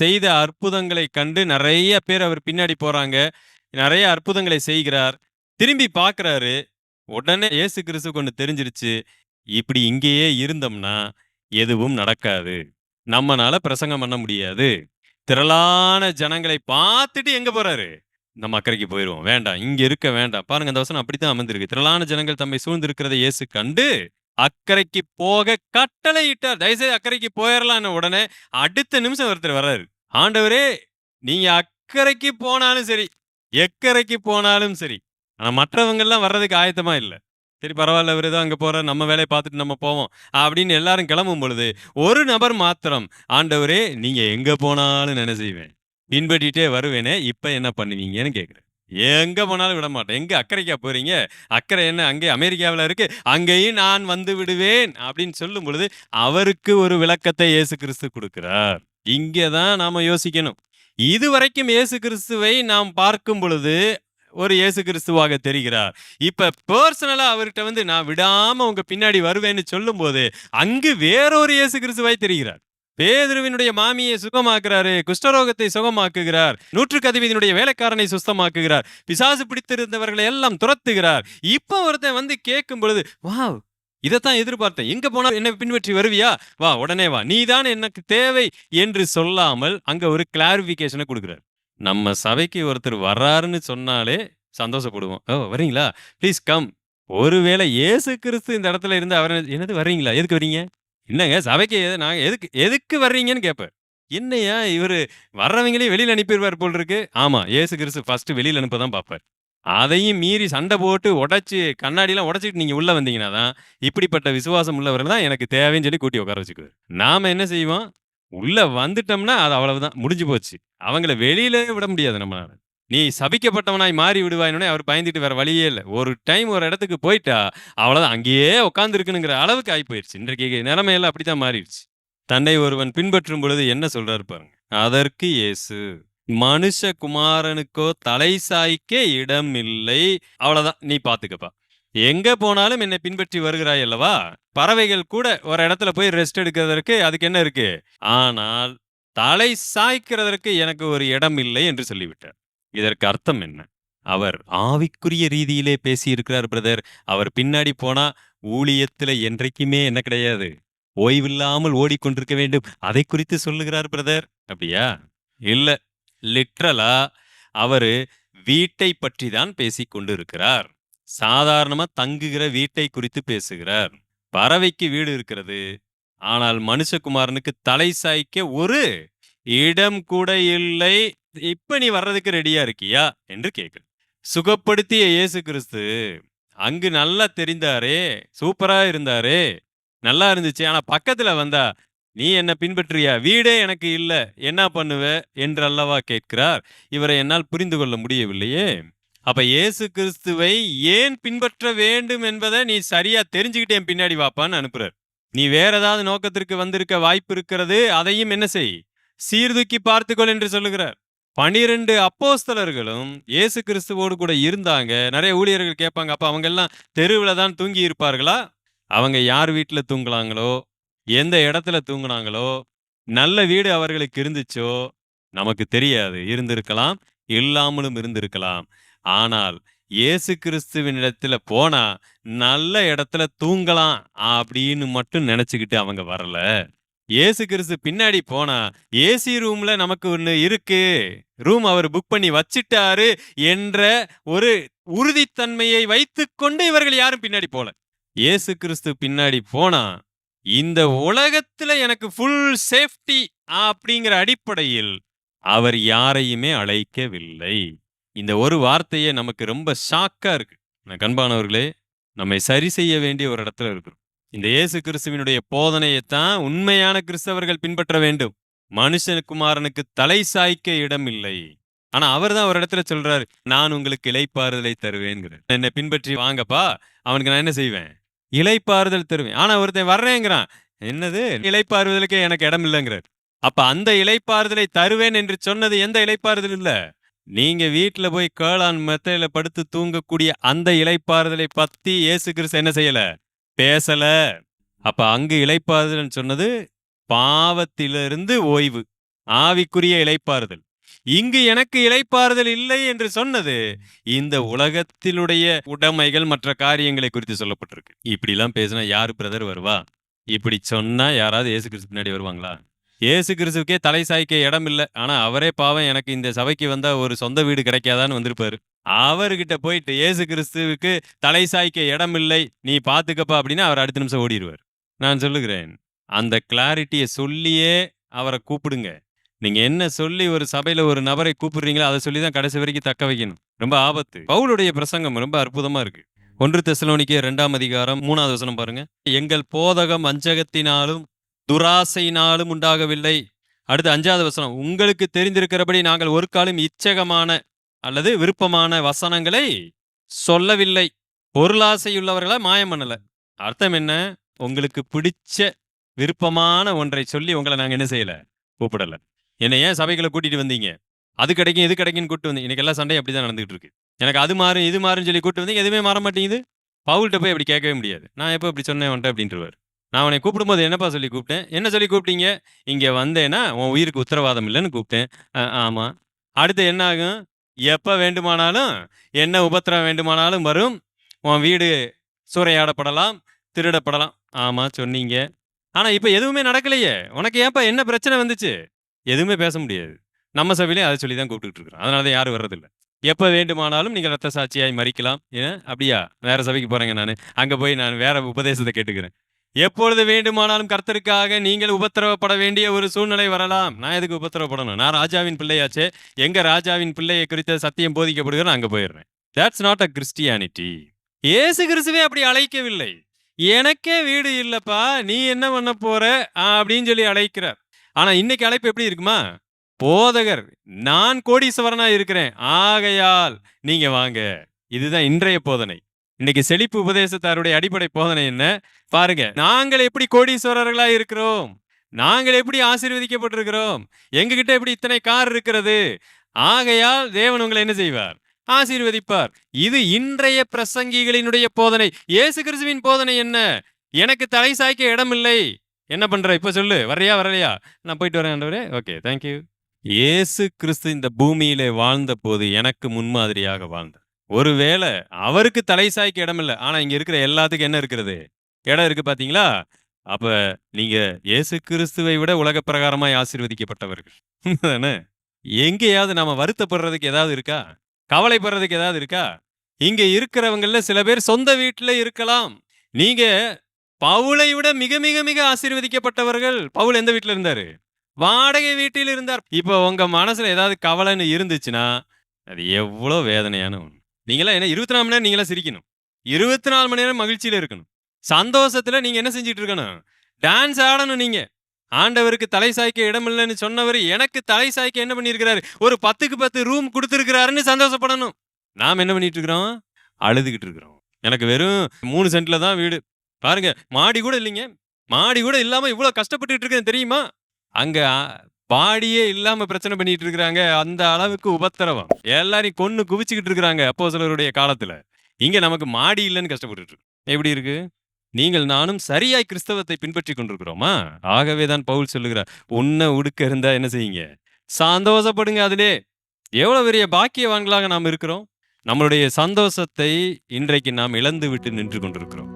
செய்த அற்புதங்களை கண்டு நிறைய பேர் அவர் பின்னாடி போறாங்க. நிறைய அற்புதங்களை செய்கிறார். திரும்பி பார்க்குறாரு. உடனே இயேசு கிறிஸ்து கொண்டு தெரிஞ்சிருச்சு. இப்படி இங்கேயே இருந்தோம்னா எதுவும் நடக்காது. நம்மனால பிரசங்கம் பண்ண முடியாது. திரளான ஜனங்களை பார்த்துட்டு எங்க போறாரு? நம்ம அக்கறைக்கு போயிடுவோம் வேண்டாம். இங்க இருக்க வேண்டாம். பாருங்க அந்த வசனம் அப்படித்தான் அமர்ந்திருக்கு திரளான ஜனங்கள் தம்மை சூழ்ந்திருக்கிறத இயேசு கண்டு அக்கறைக்கு போக கட்டளையிட்டார். தயவுசெய்து அக்கறைக்கு போயிடலான்னு உடனே அடுத்த நிமிஷம் ஒருத்தர் வர்றாரு. ஆண்டவரே நீங்க அக்கறைக்கு போனாலும் சரி எக்கரைக்கு போனாலும் சரி ஆனா மற்றவங்க எல்லாம் வர்றதுக்கு ஆயத்தமா இல்ல. சரி பரவாயில்ல இவர் ஏதோ அங்க போற நம்ம வேலையை பார்த்துட்டு நம்ம போவோம் அப்படின்னு எல்லாரும் கிளம்பும் பொழுது ஒரு நபர் மாத்திரம் ஆண்டவரே நீங்க எங்க போனாலும் நினை செய்வேன்? பின்பற்றிட்டே வருவேனே இப்ப என்ன பண்ணுவீங்கன்னு கேக்குறேன் எங்க போனாலும் விட மாட்டேன். எங்க அக்கறைக்கா போறீங்க? அக்கறை என்ன? அங்கே அமெரிக்காவில் இருக்கு. அங்கேயும் நான் வந்து விடுவேன் அப்படின்னு சொல்லும் பொழுது அவருக்கு ஒரு விளக்கத்தை இயேசு கிறிஸ்து கொடுக்கிறார். இங்கே தான் நாம யோசிக்கணும். இதுவரைக்கும் இயேசு கிறிஸ்துவை நாம் பார்க்கும் பொழுது ஒரு இயேசு கிறிஸ்துவாக தெரிகிறார். இப்ப பர்சனலா அவர்கிட்ட வந்து நான் விடாம உங்க பின்னாடி வருவேன்னு சொல்லும்போது அங்கு வேறொரு இயேசு கிறிஸ்துவாய் தெரிகிறார். பேதுருவினுடைய மாமியை சுகமாக்குறாரு குஷ்டரோகத்தை சுகமாக்குகிறார் நூற்றுக்கதிபதியினுடைய வேலைக்காரனை சுஸ்தமாக்குகிறார் பிசாசு பிடித்திருந்தவர்களை எல்லாம் துரத்துகிறார். இப்போ ஒருத்தன் வந்து கேட்கும் பொழுது வாவ் இதைத்தான் எதிர்பார்த்தேன். எங்க போனால் என்ன பின்பற்றி வருவியா? வா உடனே வா. நீதான் எனக்கு தேவை என்று சொல்லாமல் அங்க ஒரு கிளாரிபிகேஷனை கொடுக்குறாரு. நம்ம சபைக்கு ஒருத்தர் வர்றாருன்னு சொன்னாலே சந்தோஷப்படுவோம். ஓ வரீங்களா? ப்ளீஸ் கம் ஒருவேளை இயேசு கிறிஸ்து இந்த இடத்துல இருந்து அவர் என்னது வர்றீங்களா? எதுக்கு வர்றீங்க? என்னங்க சபைக்கு எது நாங்கள் எதுக்கு எதுக்கு வர்றீங்கன்னு கேட்பேன் என்னையா இவர் வர்றவங்களையும் வெளியில் அனுப்பிடுவார் போல் இருக்கு ஆமா ஏசு கிறிஸ்து ஃபர்ஸ்ட் வெளியில் அனுப்ப தான் பார்ப்பார் அதையும் மீறி சண்டை போட்டு உடைச்சு கண்ணாடிலாம் உடைச்சிட்டு நீங்க உள்ள வந்தீங்கன்னா தான் இப்படிப்பட்ட விசுவாசம் உள்ளவர்கள் தான் எனக்கு தேவைன்னு சொல்லி கூட்டி உட்கார வச்சுக்குவார். நாம என்ன செய்வோம்? உள்ள வந்துட்டோம்னா அது அவ்வளவுதான் முடிஞ்சு போச்சு. அவங்கள வெளியில விட முடியாது நம்மளால. நீ சபிக்கப்பட்டவனாய் மாறி விடுவாயினே அவர் பயந்துட்டு வேற வழியே இல்லை. ஒரு டைம் ஒரு இடத்துக்கு போயிட்டா அவ்வளோதான் அங்கேயே உட்கார்ந்து இருக்கணுங்கிற அளவுக்கு ஆகி போயிருச்சு இன்றைக்கு நிலைமையெல்லாம் அப்படித்தான் மாறிடுச்சு. தன்னை ஒருவன் பின்பற்றும் பொழுது என்ன சொல்றாரு பாருங்க. அதற்கு இயேசு மனுஷகுமாரனுக்கோ தலை சாய்க்க இடம் இல்லை. அவ்வளோதான் நீ பார்த்துக்கப்பா. எங்க போனாலும் என்னை பின்பற்றி வருகிறாய் அல்லவா? பறவைகள் கூட ஒரு இடத்துல போய் ரெஸ்ட் எடுக்கிறதற்கு அதுக்கு என்ன இருக்கு? ஆனால் தலை சாய்க்கிறதற்கு எனக்கு ஒரு இடம் இல்லை என்று சொல்லிவிட்டார். இதற்கு அர்த்தம் என்ன? அவர் ஆவிக்குரிய ரீதியிலே பேசியிருக்கிறார் பிரதர். அவர் பின்னாடி போனா ஊழியத்துல என்றைக்குமே என்ன கிடையாது. ஓய்வில்லாமல் ஓடிக்கொண்டிருக்க வேண்டும். அதை குறித்து சொல்லுகிறார் பிரதர். அப்படியா? இல்ல. லிட்ரலா அவரு வீட்டை பற்றி தான் பேசிக் கொண்டிருக்கிறார் சாதாரணமா தங்குகிற வீட்டை குறித்து பேசுகிறார். பறவைக்கு வீடு இருக்கிறது. ஆனால் மனுஷகுமாரனுக்கு தலை சாய்க்க ஒரு இடம் கூட இல்லை. இப்ப நீ வர்றதுக்கு ரெடியா இருக்கியா? என்று கேட்க சுகப்படுத்திய இயேசு கிறிஸ்து அங்கு நல்லா தெரிந்தாரே சூப்பரா இருந்தாரே நல்லா இருந்துச்சு. ஆனா பக்கத்துல வந்தா நீ என்ன பின்பற்றியா வீடே எனக்கு இல்ல. என்ன பண்ணுவ? என்று அல்லவா கேட்கிறார். இவரை என்னால் புரிந்து கொள்ள முடியவில்லையே. அப்ப இயேசு கிறிஸ்துவை ஏன் பின்பற்ற வேண்டும் என்பதை நீ சரியா தெரிஞ்சுக்கிட்டு என் பின்னாடி வாப்பான்னு அனுப்புறார். நீ வேற ஏதாவது நோக்கத்திற்கு வந்திருக்க வாய்ப்பு இருக்கிறது அதையும் என்ன செய்? சீர்தூக்கி பார்த்துக்கொள் என்று சொல்லுகிறார். பனிரெண்டு அப்போஸ்தலர்களும் இயேசு கிறிஸ்துவோடு கூட இருந்தாங்க. நிறைய ஊழியர்கள் கேட்பாங்க அப்ப அவங்க எல்லாம் தெருவில் தான் தூங்கி இருப்பார்களா? அவங்க யார் வீட்டில் தூங்கலாங்களோ எந்த இடத்துல தூங்குனாங்களோ? நல்ல வீடு அவர்களுக்கு இருந்துச்சோ? நமக்கு தெரியாது. இருந்திருக்கலாம் இல்லாமலும் இருந்திருக்கலாம். ஆனால் இயேசு கிறிஸ்துவின் இடத்துல போனா நல்ல இடத்துல தூங்கலாம் அப்படின்னு மட்டும் நினச்சிக்கிட்டு அவங்க வரல. ஏசு கிறிஸ்து பின்னாடி போனா ஏசி ரூம்ல நமக்கு ஒன்று இருக்கு. ரூம் அவர் புக் பண்ணி வச்சிட்டாரு என்ற ஒரு உறுதித்தன்மையை வைத்துக்கொண்டு இவர்கள் யாரும் பின்னாடி போல. ஏசு கிறிஸ்து பின்னாடி போனா இந்த உலகத்துல எனக்கு ஃபுல் சேஃப்டி அப்படிங்கிற அடிப்படையில் அவர் யாரையுமே அழைக்கவில்லை. இந்த ஒரு வார்த்தையே நமக்கு ரொம்ப ஷாக்கா இருக்கு. கண்பானவர்களே நம்மை சரி செய்ய வேண்டிய ஒரு இடத்துல இருக்கிறோம். இந்த இயேசு கிறிஸ்துவினுடைய போதனையைத்தான் உண்மையான கிறிஸ்தவர்கள் பின்பற்ற வேண்டும். மனுஷனுக்குமாரனுக்கு தலை சாய்க்க இடம் இல்லை ஆனா அவர் தான் ஒரு இடத்துல சொல்றாரு நான் உங்களுக்கு இலைப்பாறுதலை தருவேங்கிறார் என்னை பின்பற்றி வாங்கப்பா அவனுக்கு நான் என்ன செய்வேன்? இலைப்பாறுதல் தருவேன். ஆனா ஒருத்தன் வர்றேங்கிறான் என்னது? இலைப்பாறுதலுக்கே எனக்கு இடம் இல்லைங்கிறார். அப்ப அந்த இலைப்பாறுதலை தருவேன் என்று சொன்னது எந்த இலைப்பாறுதல் இல்ல. நீங்க வீட்டுல போய் கேளான் மெத்தையில படுத்து தூங்கக்கூடிய அந்த இலைப்பாறுதலை பத்தி இயேசு கிறிஸ்து என்ன செய்யல? பேசல. அப்ப அங்கு இழைப்பாருதல்னு சொன்னது பாவத்திலிருந்து ஓய்வு ஆவிக்குரிய இழைப்பாறுதல் இங்கு எனக்கு இழைப்பாறுதல் இல்லை என்று சொன்னது இந்த உலகத்தினுடைய உடைமைகள் மற்ற காரியங்களை குறித்து சொல்லப்பட்டிருக்கு. இப்படிலாம் பேசினா யாரு பிரதர் வருவா? இப்படி சொன்னா யாராவது இயேசு கிறிஸ்து பின்னாடி வருவாங்களா? இயேசு கிறிஸ்துவுக்கே தலை சாய்க்க இடம் இல்லை. ஆனா அவரே பாவம் எனக்கு இந்த சபைக்கு வந்தா ஒரு சொந்த வீடு கிடைக்காதான்னு வந்திருப்பாரு. அவர்கிட்ட போயிட்டு இயேசு கிறிஸ்துவுக்கு தலை சாய்க்க இடம் இல்லை நீ பாத்துக்கப்பா அப்படின்னா அவர் அடுத்த நிமிஷம் ஓடிடுவார் நான் சொல்லுகிறேன் அந்த கிளாரிட்டியை சொல்லியே அவரை கூப்பிடுங்க. நீங்க என்ன சொல்லி ஒரு சபையில ஒரு நபரை கூப்பிடுறீங்களோ அதை சொல்லி தான் கடைசி வரைக்கும் தக்க வைக்கணும். ரொம்ப ஆபத்து. பவுலுடைய பிரசங்கம் ரொம்ப அற்புதமா இருக்கு. ஒன்று தெசலோனிக்கே இரண்டாம் அதிகாரம் மூணாவது வசனம் பாருங்க. எங்கள் போதகம் வஞ்சகத்தினாலும் துராசையினாலும் உண்டாகவில்லை. அடுத்து அஞ்சாவது வசனம். உங்களுக்கு தெரிந்திருக்கிறபடி நாங்கள் ஒரு காலம் இச்சகமான அல்லது விருப்பமான வசனங்களை சொல்லவில்லை. பொருளாசையுள்ளவர்களா மாயம் பண்ணலை. அர்த்தம் என்ன? உங்களுக்கு பிடிச்ச விருப்பமான ஒன்றை சொல்லி உங்களை நாங்கள் என்ன செய்யலை? கூப்பிடலை. என்னை ஏன் சபைகளை கூட்டிகிட்டு வந்தீங்க? அது கிடைக்கும் இது கிடைக்கும்னு கூட்டு வந்தீங்க. இன்னைக்கு எல்லா சண்டையும் அப்படிதான் நடந்துகிட்டு இருக்கு. எனக்கு அது மாறும் இது மாறும்னு சொல்லி கூட்டு வந்தீங்க எதுவுமே மாற மாட்டேங்குது. பவுல்கிட்ட போய் அப்படி கேட்கவே முடியாது. நான் எப்போ இப்படி சொன்னேன் வந்துட்டேன் அப்படின்றவர். நான் உன்னை கூப்பிடும்போது என்னப்பா சொல்லி கூப்பிட்டேன்? என்ன சொல்லி கூப்பிட்டீங்க? இங்க வந்தேன்னா உன் உயிருக்கு உத்தரவாதம் இல்லைன்னு கூப்பிட்டேன். "ஆ, ஆமா. அடுத்து என்ன ஆகும்? எப்ப வேண்டுமானாலும் என்ன உபத்திரம் வேண்டுமானாலும் வரும். உன் வீடு சூறையாடப்படலாம் திருடப்படலாம். ஆமா சொன்னீங்க. ஆனா இப்ப எதுவுமே நடக்கலையே. உனக்கு ஏன்ப்பா என்ன பிரச்சனை வந்துச்சு? எதுவுமே பேச முடியாது. நம்ம சபையிலே அதை சொல்லி தான் கூப்பிட்டுக்கிட்டு இருக்கிறோம். அதனால தான் யாரும் வர்றதில்ல. எப்ப வேண்டுமானாலும் நீங்கள் ரத்த சாட்சியாய் மறிக்கலாம். ஏன்? அப்படியா? வேற சபைக்கு போறேங்க நான். அங்க போய் நான் வேற உபதேசத்தை கேட்டுக்கிறேன். எப்பொழுது வேண்டுமானாலும் கர்த்தருக்காக நீங்கள் உபத்திரவப்பட வேண்டிய ஒரு சூழ்நிலை வரலாம். நான் எதுக்கு உபத்திரவப்படணும்? நான் ராஜாவின் பிள்ளையாச்சே. எங்க ராஜாவின் பிள்ளையை குறித்த சத்தியம் போதிக்கப்படுகிற அங்கே அங்க போயிடுறேன். தட்ஸ் நாட் அ கிறிஸ்டியானிட்டி இயேசு கிறிஸ்துவே அப்படி அழைக்கவில்லை. எனக்கே வீடு இல்லப்பா நீ என்ன பண்ண போற? அப்படின்னு சொல்லி அழைக்கிறார். ஆனா இன்னைக்கு அழைப்பு எப்படி இருக்குமா? போதகர் நான் கோடீஸ்வரனா இருக்கிறேன். ஆகையால் நீங்க வாங்க. இதுதான் இன்றைய போதனை. இன்னைக்கு செழிப்பு உபதேசத்தாருடைய அடிப்படை போதனை என்ன? பாருங்க நாங்கள் எப்படி கோடீஸ்வரர்களா இருக்கிறோம்? நாங்கள் எப்படி ஆசீர்வதிக்கப்பட்டிருக்கிறோம்? எங்ககிட்ட எப்படி இத்தனை கார் இருக்கிறது? ஆகையால் தேவன் உங்களை என்ன செய்வார்? ஆசீர்வதிப்பார். இது இன்றைய பிரசங்கிகளினுடைய போதனை. இயேசு கிறிஸ்துவின் போதனை என்ன? எனக்கு தலை சாய்க்க இடம் இல்லை என்ன பண்ற? இப்ப சொல்லு. வர்றியா வரலையா? நான் போயிட்டு வரேன் ஆண்டவரே. ஓகே தேங்க்யூ இயேசு கிறிஸ்து இந்த பூமியிலே வாழ்ந்த போது எனக்கு முன்மாதிரியாக வாழ்ந்தார். ஒருவேளை அவருக்கு தலை சாய்க்க இடம் இல்லை. ஆனா இங்க இருக்கிற எல்லாத்துக்கும் என்ன இருக்கிறது? இடம் இருக்கு பாத்தீங்களா? அப்ப நீங்க இயேசு கிறிஸ்துவை விட உலக பிரகாரமாய் ஆசீர்வதிக்கப்பட்டவர்கள். தானே எங்கேயாவது நாம வருத்தப்படுறதுக்கு ஏதாவது இருக்கா? கவலைப்படுறதுக்கு ஏதாவது இருக்கா? இங்க இருக்கிறவங்கள சில பேர் சொந்த வீட்டுல இருக்கலாம். நீங்க பவுலை விட மிக மிக மிக ஆசீர்வதிக்கப்பட்டவர்கள். பவுல் எந்த வீட்டுல இருந்தாரு? வாடகை வீட்டில் இருந்தார். இப்போ உங்க மனசுல ஏதாவது கவலைன்னு இருந்துச்சுன்னா அது எவ்வளோ வேதனையான ஒன்று நீங்களாம் என்ன இருபத்தி நாலு மணி நேரம் நீங்களாம் சிரிக்கணும். இருபத்தி நாலு மணி நேரம் மகிழ்ச்சியில இருக்கணும். சந்தோஷத்துல நீங்க என்ன செஞ்சுட்டு இருக்கணும்? டான்ஸ் ஆடணும் நீங்க. ஆண்டவருக்கு தலை சாய்க்க இடம் இல்லைன்னு சொன்னவர் எனக்கு தலை சாய்க்க என்ன பண்ணியிருக்கிறாரு? ஒரு பத்துக்கு பத்து ரூம் கொடுத்துருக்கிறாருன்னு சந்தோஷப்படணும். நாம் என்ன பண்ணிட்டு இருக்கிறோம்? அழுதுகிட்டு இருக்கிறோம். எனக்கு வெறும் மூணு சென்ட்ல தான் வீடு. பாருங்க மாடி கூட இல்லைங்க. மாடி கூட இல்லாம இவ்வளோ கஷ்டப்பட்டுட்டு இருக்கேன் தெரியுமா? அங்க பாடியே இல்லாம பிரச்சனை பண்ணிட்டு இருக்கிறாங்க. அந்த அளவுக்கு உபத்திரவம். எல்லாரையும் கொன்னு குவிச்சுக்கிட்டு இருக்கிறாங்க அப்போ சிலருடைய காலத்துல. இங்க நமக்கு மாடி இல்லைன்னு கஷ்டப்பட்டு எப்படி இருக்கு? நீங்கள் நானும் சரியாய் கிறிஸ்தவத்தை பின்பற்றி கொண்டிருக்கிறோமா? ஆகவே தான் பவுல் சொல்லுகிறார் உன்னை உடுக்க இருந்தா என்ன செய்யுங்க? சந்தோஷப்படுங்க அதிலே. எவ்வளவு பெரிய பாக்கியவான்களாக நாம் இருக்கிறோம். நம்மளுடைய சந்தோஷத்தை இன்றைக்கு நாம் இழந்து விட்டு நின்று கொண்டிருக்கிறோம்.